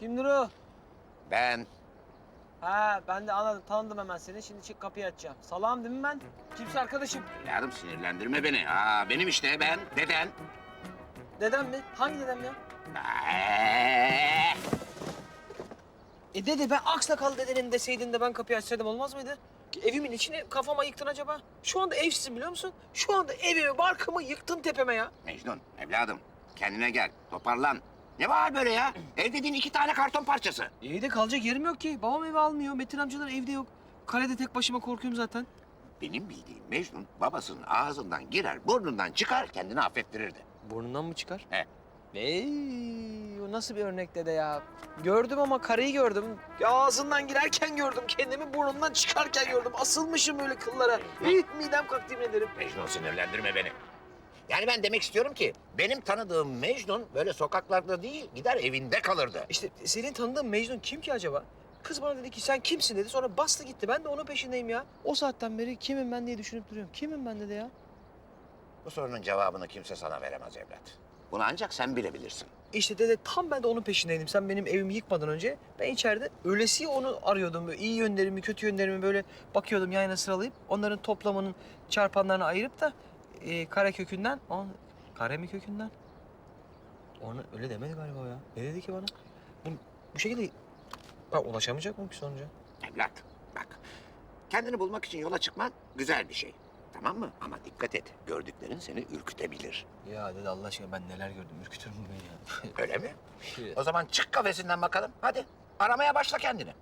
Kimdir o? Ben Ha ben de anladım tanıdım hemen seni. Şimdi çık kapıyı açacağım. Salam değil mi ben? Kimse arkadaşım. evladım sinirlendirme beni. Aa, benim işte ben. Deden. Dedem mi? Hangi dedem ya? Ee, E dede ben Aksakalı dedenim deseydin de ben kapıyı açsaydım olmaz mıydı? Evimin içine kafama yıktın acaba. Şu anda evsizim biliyor musun? Şu anda evimi, barkımı yıktın tepeme ya. Mecnun evladım kendine gel. Toparlan. Ne var böyle ya? Ev dediğin iki tane karton parçası. İyi de kalacak yerim yok ki. Babam evi almıyor. Metin amcalar evde yok. Kalede tek başıma korkuyorum zaten. Benim bildiğim Mecnun babasının ağzından girer, burnundan çıkar kendini affettirirdi. Burnundan mı çıkar? He. Ey, o nasıl bir örnek dede ya? Gördüm ama karıyı gördüm. Ağzından girerken gördüm. Kendimi burnumdan çıkarken gördüm. Asılmışım öyle kıllara. Midem kalktı yemin ederim. Mecnun sinirlendirme beni. Yani ben demek istiyorum ki benim tanıdığım Mecnun böyle sokaklarda değil gider evinde kalırdı. İşte senin tanıdığın Mecnun kim ki acaba? Kız bana dedi ki sen kimsin dedi. Sonra bastı gitti. Ben de onun peşindeyim ya. O saatten beri kimim ben diye düşünüp duruyorum. Kimim ben dedi ya? Bu sorunun cevabını kimse sana veremez evlat. Bunu ancak sen bilebilirsin. İşte dede tam ben de onun peşindeydim. Sen benim evimi yıkmadan önce ben içeride ölesiye onu arıyordum. Böyle iyi yönlerimi, kötü yönlerimi böyle bakıyordum yan yana sıralayıp onların toplamının çarpanlarını ayırıp da e, kare kökünden, on, kare mi kökünden? Onu öyle demedi galiba ya. Ne dedi ki bana? Bu, bu şekilde ben ulaşamayacak mıyım ki sonuca? Evlat bak kendini bulmak için yola çıkman güzel bir şey. Tamam mı? Ama dikkat et. Gördüklerin seni ürkütebilir. Ya dedi Allah aşkına ben neler gördüm. Ürkütür mü beni ya? Öyle mi? O zaman çık kafesinden bakalım. Hadi aramaya başla kendini.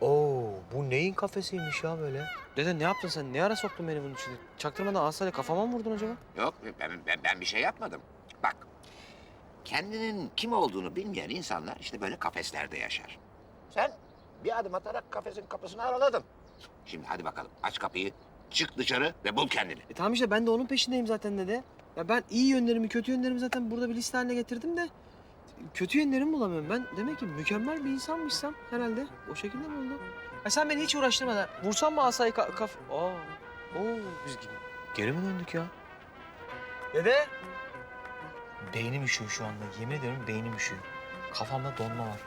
Oo, bu neyin kafesiymiş ya böyle? Dede ne yaptın sen? Ne ara soktun beni bunun içine? Çaktırmadan asayla kafama mı vurdun acaba? Yok ben, ben, ben bir şey yapmadım. Bak kendinin kim olduğunu bilmeyen insanlar işte böyle kafeslerde yaşar. Sen bir adım atarak kafesin kapısını araladın. Şimdi hadi bakalım aç kapıyı, çık dışarı ve bul kendini. E tamam işte ben de onun peşindeyim zaten dede. Ya ben iyi yönlerimi, kötü yönlerimi zaten burada bir liste haline getirdim de... ...kötü yönlerimi bulamıyorum. Ben demek ki mükemmel bir insanmışsam herhalde. O şekilde mi oldu? Ha sen beni hiç uğraştırmadan vursam mı asayı ka- kaf... Aa, oo biz gibi. Geri mi döndük ya? Dede. Beynim üşüyor şu anda. Yemin ediyorum beynim üşüyor. Kafamda donma var.